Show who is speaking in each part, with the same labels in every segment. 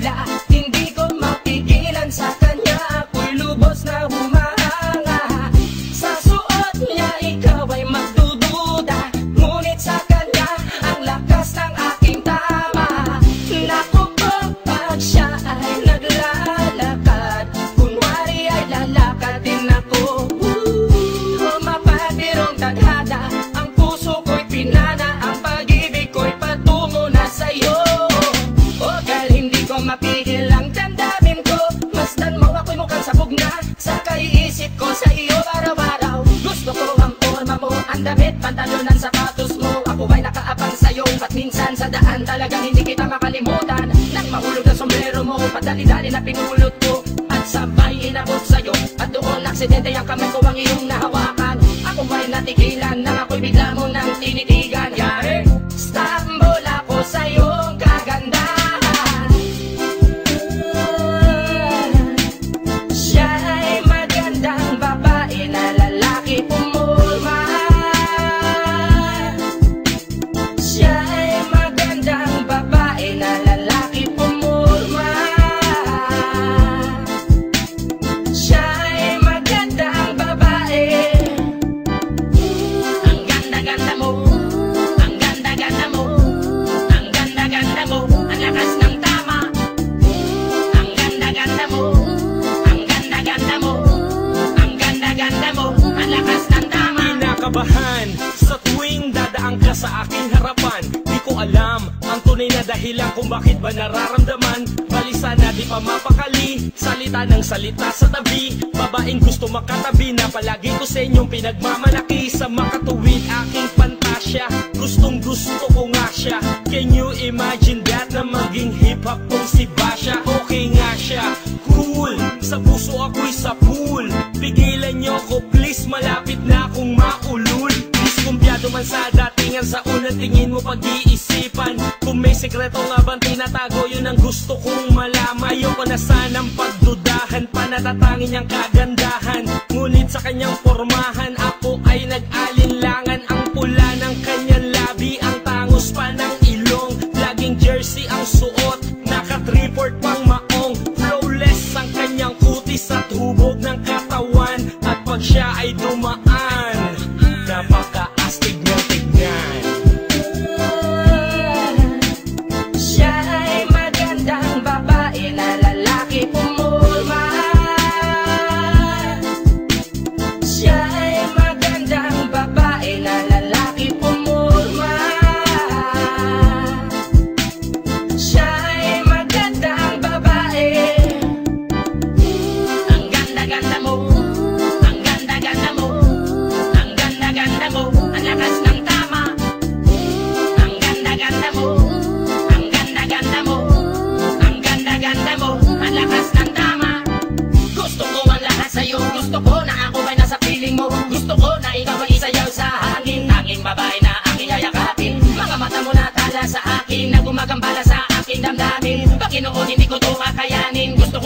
Speaker 1: celular. Ang damit, pantalon, ang sapatos mo. Ako ay nakaabang sa'yo? At minsan sa daan talagang hindi kita makalimutan. Nang mahulog ang sombrero mo Padali-dali na pinulot ko. At sabay inabot sa'yo. At doon aksidente ang kamay ko ang iyong
Speaker 2: tunay na dahilan kung bakit ba nararamdaman. Balisa na di pa mapakali Salita ng salita sa tabi. Babaeng gusto makatabi na palagi ko sa inyong pinagmamalaki. Sa makatuwid aking pantasya Gustong gusto ko nga siya. Can you imagine that na maging hip-hop kung si Basha? Okay nga siya, cool. Sa puso ako'y sa pool. Pigilan niyo ko please malapit na akong Diskumpiyado man sa datingan sa unang tingin mo pag-iisipan. Kung may sekreto nga bang tinatago yun ang gusto kong malaman. Ayoko na sanang pagdudahan Panatatangin niyang kagandahan. Ngunit sa kanyang formahan ako ay nag-alinlangan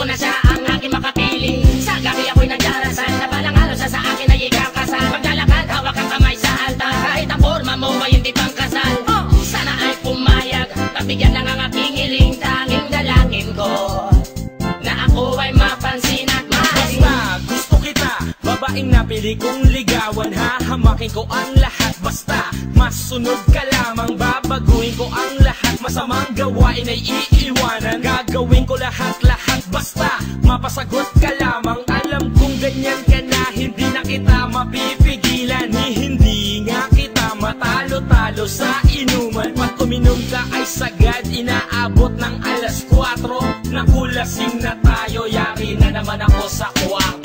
Speaker 1: ko na siya ang aking makapiling Sa gabi ako'y nagdarasal Na araw siya sa akin ay ikakasal. Maglalakad hawak ang kamay sa altar. Kahit ang forma mo ay hindi pang kasal Sana ay pumayag. Pabigyan lang ang aking hiling Tanging dalangin ko. Na ako ay mapansin at mahalin
Speaker 2: Basta gusto kita. Babaeng napili kong ligawan Hahamakin ko ang lahat. Basta masunod ka lamang Babaguhin ko ang lahat. Masamang gawain ay iiwanan. Gagawin ko lahat-lahat Sumasagot ka lamang. Alam kong ganyan ka na. Hindi na kita mapipigilan. Ni hindi nga kita matalo-talo sa inuman. Pag uminom ka ay sagad. Inaabot ng alas 4 Nakulasing na tayo. Yari na naman ako sa kwarto